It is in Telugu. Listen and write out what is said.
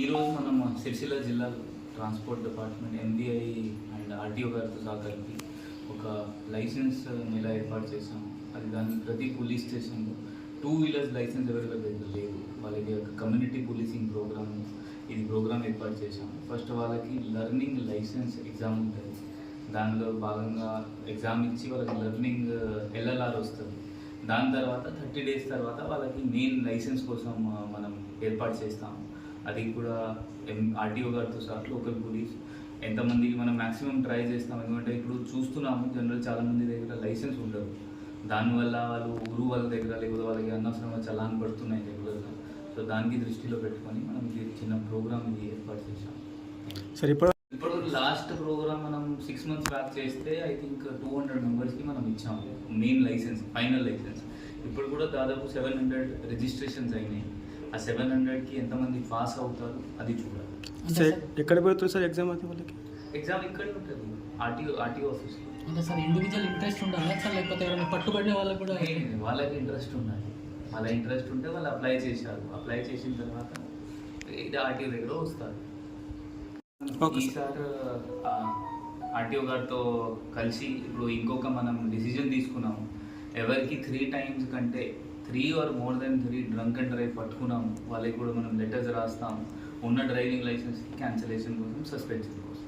ఈరోజు మనం సిరిసిల్ల జిల్లా transport department MVI and RTO గారితో సహకరించి ఒక లైసెన్స్ నెల ఏర్పాటు చేశాము అది దాన్ని ప్రతి పోలీస్ స్టేషన్లో టూ వీలర్స్ లైసెన్స్ అవైలబుల్ లేదు వాళ్ళకి ఒక కమ్యూనిటీ పోలీసింగ్ ప్రోగ్రామ్ ఇది ప్రోగ్రామ్ ఏర్పాటు చేశాము ఫస్ట్ వాళ్ళకి లర్నింగ్ లైసెన్స్ ఎగ్జామ్ ఉంటుంది. దానిలో భాగంగా ఎగ్జామ్ ఇచ్చి వాళ్ళకి లర్నింగ్ ఎల్ఎల్ఆర్ వస్తుంది. దాని తర్వాత థర్టీ డేస్ తర్వాత వాళ్ళకి మెయిన్ లైసెన్స్ కోసం మనం ఏర్పాటు చేస్తాం. అది కూడా ఎం ఆర్టీఓ గారితో సహా లోకల్ పోలీస్ ఎంతమందికి మనం మాక్సిమం ట్రై చేస్తాం. ఎందుకంటే ఇప్పుడు చూస్తున్నాము జనరల్ చాలా మంది దగ్గర లైసెన్స్ ఉండదు. దానివల్ల వాళ్ళు ఊరు వాళ్ళ దగ్గర లేకపోతే వాళ్ళకి అనవసరంగా చలాన్ పడుతున్నాయి రెగ్యులర్గా సో దానికి దృష్టిలో పెట్టుకొని మనం ఇది చిన్న ప్రోగ్రామ్ ఇది ఏర్పాటు చేశాం సార్ ఇప్పుడు ఇప్పుడు లాస్ట్ ప్రోగ్రామ్ మనం సిక్స్ మంత్స్ బ్యాక్ చేస్తే ఐ థింక్ టూ హండ్రెడ్ మెంబర్స్కి మనం ఇచ్చాము. మెయిన్ లైసెన్స్ ఫైనల్ లైసెన్స్ ఇప్పుడు కూడా దాదాపు సెవెన్ హండ్రెడ్ రిజిస్ట్రేషన్స్ అయినాయి. ఆ సెవెన్ హండ్రెడ్కి ఎంతమంది పాస్ అవుతారు అది చూడాలి. సార్ ఎక్కడ పెడుతుంది సార్ ఎగ్జామ్ అయితే వాళ్ళకి? ఎగ్జామ్ ఇక్కడే ఉంటుంది ఆర్టీఓ ఆర్టీఓ ఆఫీస్లో అంటే సార్ ఇండివిజువల్ ఇంట్రెస్ట్ ఉండాలా సార్? లేకపోతే ఎవరైనా పట్టుబడిన వాళ్ళకి కూడా వాళ్ళకి ఇంట్రెస్ట్ ఉండాలి. వాళ్ళ ఇంట్రెస్ట్ ఉంటే వాళ్ళు అప్లై చేశారు. అప్లై చేసిన తర్వాత ఇది ఆర్టీఓ దగ్గర వస్తారు. ఈసారి ఆర్టీఓ గారితో కలిసి ఇప్పుడు ఇంకొక మనం డిసిజన్ తీసుకున్నాము. ఎవరికి త్రీ టైమ్స్ కంటే three or more than three drunk and drive పట్టుకున్నాము. వాళ్ళకి కూడా మనం లెటర్స్ రాస్తాం ఉన్న డ్రైవింగ్ లైసెన్స్ క్యాన్సిలేషన్ కోసం సస్పెన్షన్ కోసం.